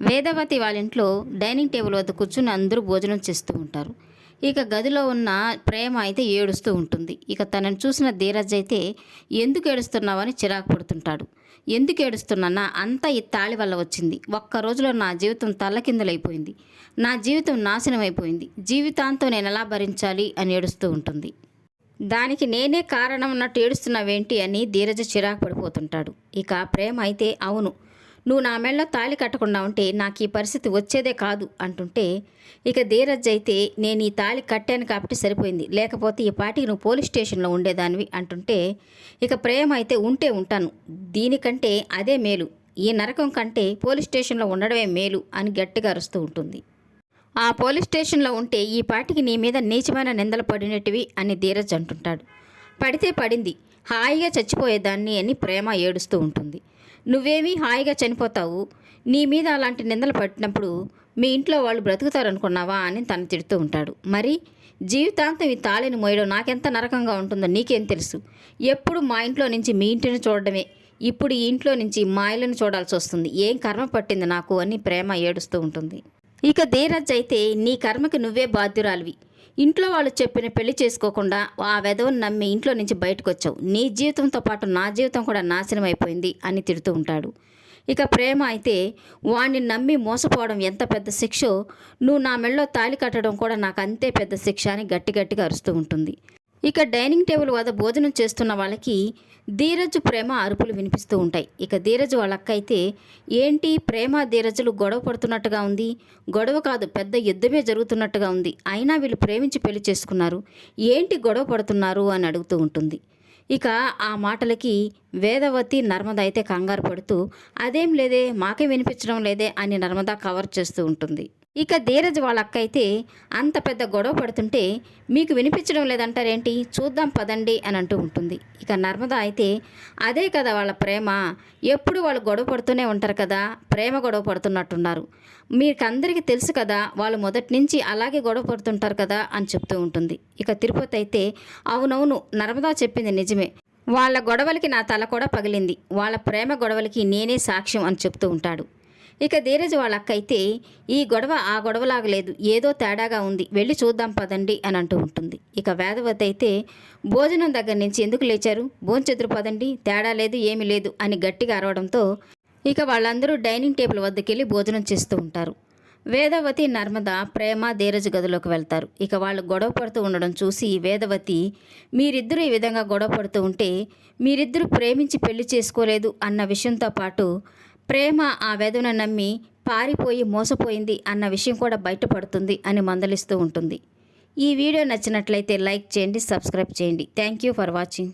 వేదవతి వాళ్ళ ఇంట్లో dining table వద్ద కూర్చుని అందరూ భోజనం చేస్తూ ఉంటారు. ఇక గదిలో ఉన్న ప్రేమ అయితే ఏడుస్తూ ఉంటుంది. ఇక తనను చూసిన ధీరజ్ అయితే ఎందుకు ఏడుస్తున్నావని చిరాకు పడుతుంటాడు. ఎందుకు ఏడుస్తున్నానా? అంతా ఈ తాళి వల్ల వచ్చింది. ఒక్క రోజులో నా జీవితం తల్లకిందులైపోయింది నా జీవితం నాశనం అయిపోయింది జీవితాంతం నేను ఎలా భరించాలి? అని ఏడుస్తూ ఉంటుంది. దానికి నేనే కారణం అన్నట్టు ఏడుస్తున్నావేంటి అని ధీరజ చిరాకు పడిపోతుంటాడు. ఇక ప్రేమ అయితే అవును నువ్వు నా మెళ్ళలో తాళి కట్టకుండా ఉంటే నాకు ఈ పరిస్థితి వచ్చేదే కాదు అంటుంటే ఇక ధీరజ్ అయితే నేను ఈ తాళి కట్టాను కాబట్టి సరిపోయింది. లేకపోతే ఈ పాటికి నువ్వు పోలీస్ స్టేషన్లో ఉండేదానివి అంటుంటే ఇక ప్రేమ అయితే ఉంటే ఉంటాను. దీనికంటే అదే మేలు. ఈ నరకం కంటే పోలీస్ స్టేషన్లో ఉండడమే మేలు అని గట్టిగా అరుస్తూ ఉంటుంది. ఆ పోలీస్ స్టేషన్లో ఉంటే ఈ పాటికి నీ మీద నీచమైన నిందలు పడినట్టువి అని ధీరజ్ అంటుంటాడు. పడితే పడింది. హాయిగా చచ్చిపోయేదాన్ని అని ప్రేమ ఏడుస్తూ ఉంటుంది. నువ్వేమీ హాయిగా చనిపోతావు. నీ మీద అలాంటి నిందలు పట్టినప్పుడు మీ ఇంట్లో వాళ్ళు బ్రతుకుతారనుకున్నావా అని తను తిడుతూ ఉంటాడు. మరి జీవితాంతం ఈ తాళిని మోయడం నాకెంత నరకంగా ఉంటుందో నీకేం తెలుసు. ఎప్పుడు మా ఇంట్లో నుంచి మీ ఇంటిని చూడడమే. ఇప్పుడు ఈ ఇంట్లో నుంచి మా ఇల్లుని చూడాల్సి వస్తుంది. ఏం కర్మ పట్టింది నాకు అని ప్రేమ ఏడుస్తూ ఉంటుంది. ఇక ధీరజ్ అయితే నీ కర్మకి నువ్వే బాధ్యురాలివి. ఇంట్లో వాళ్ళు చెప్పిన పెళ్ళి చేసుకోకుండా ఆ వెధవను నమ్మి ఇంట్లో నుంచి బయటకు వచ్చావు నీ జీవితంతో పాటు నా జీవితం కూడా నాశనం అయిపోయింది అని తిడుతూ ఉంటాడు. ఇక ప్రేమ అయితే వాణ్ణి నమ్మి మోసపోవడం ఎంత పెద్ద శిక్షో నువ్వు నా మెళ్ళో తాళి కట్టడం కూడా నాకు అంతే పెద్ద శిక్ష అని గట్టి గట్టిగా అరుస్తూ ఉంటుంది. ఇక డైనింగ్ టేబుల్ వద్ద భోజనం చేస్తున్న వాళ్ళకి ధీరజ్ ప్రేమ అరుపులు వినిపిస్తూ ఉంటాయి. ఇక ధీరజ్ వాళ్ళ అక్క అయితే ఏంటి ప్రేమ ధీరజులు గొడవ పడుతున్నట్టుగా ఉంది? గొడవ కాదు పెద్ద యుద్ధమే జరుగుతున్నట్టుగా ఉంది. అయినా వీళ్ళు ప్రేమించి పెళ్ళి చేసుకున్నారు. ఏంటి గొడవ పడుతున్నారు? అని అడుగుతూ ఉంటుంది. ఇక ఆ మాటలకి వేదవతి నర్మద అయితే కంగారు పడుతూ అదేం లేదే మాకే వినిపించడం లేదే అని నర్మద కవర్ చేస్తూ ఉంటుంది. ఇక ధీరజ్ వాళ్ళ అక్క అయితే అంత పెద్ద గొడవ పడుతుంటే మీకు వినిపించడం లేదంటారేంటి? చూద్దాం పదండి అని అంటూ ఉంటుంది. ఇక నర్మద అయితే అదే కదా వాళ్ళ ప్రేమ. ఎప్పుడు వాళ్ళు గొడవ పడుతూనే ఉంటారు కదా. ప్రేమ గొడవ పడుతున్నట్టున్నారు. మీకు అందరికీ తెలుసు కదా వాళ్ళు మొదటి నుంచి అలాగే గొడవ పడుతుంటారు కదా అని చెప్తూ ఉంటుంది. ఇక తిరుపతి అయితే అవునవును నర్మదా చెప్పింది నిజమే. వాళ్ళ గొడవలకి నా తల కూడా పగిలింది. వాళ్ళ ప్రేమ గొడవలకి నేనే సాక్ష్యం అని చెప్తూ ఉంటాడు. ఇక ధీరజ్ వాళ్ళ అక్క అయితే ఈ గొడవ ఆ గొడవలాగలేదు ఏదో తేడాగా ఉంది. వెళ్ళి చూద్దాం పదండి అని అంటూ ఉంటుంది. ఇక వేదవతి అయితే భోజనం దగ్గర నుంచి ఎందుకు లేచారు? భోంచెదురు పదండి. తేడా లేదు ఏమీ లేదు అని గట్టిగా అరవడంతో ఇక వాళ్ళందరూ డైనింగ్ టేబుల్ వద్దకెళ్ళి భోజనం చేస్తూ ఉంటారు. వేదవతి నర్మద ప్రేమ ధీరజ్ గదిలోకి వెళ్తారు. ఇక వాళ్ళు గొడవ పడుతూ ఉండడం చూసి వేదవతి మీరిద్దరూ ఈ విధంగా గొడవ పడుతూ ఉంటే మీరిద్దరూ ప్రేమించి పెళ్ళి చేసుకోలేదు అన్న విషయంతో పాటు ప్రేమ ఆ వేదన నమ్మి పారిపోయి మోసపోయింది అన్న విషయం కూడా బయటపడుతుంది అని మందలిస్తూ ఉంటుంది. ఈ వీడియో నచ్చినట్లయితే లైక్ చేయండి సబ్స్క్రైబ్ చేయండి. Thank you for watching.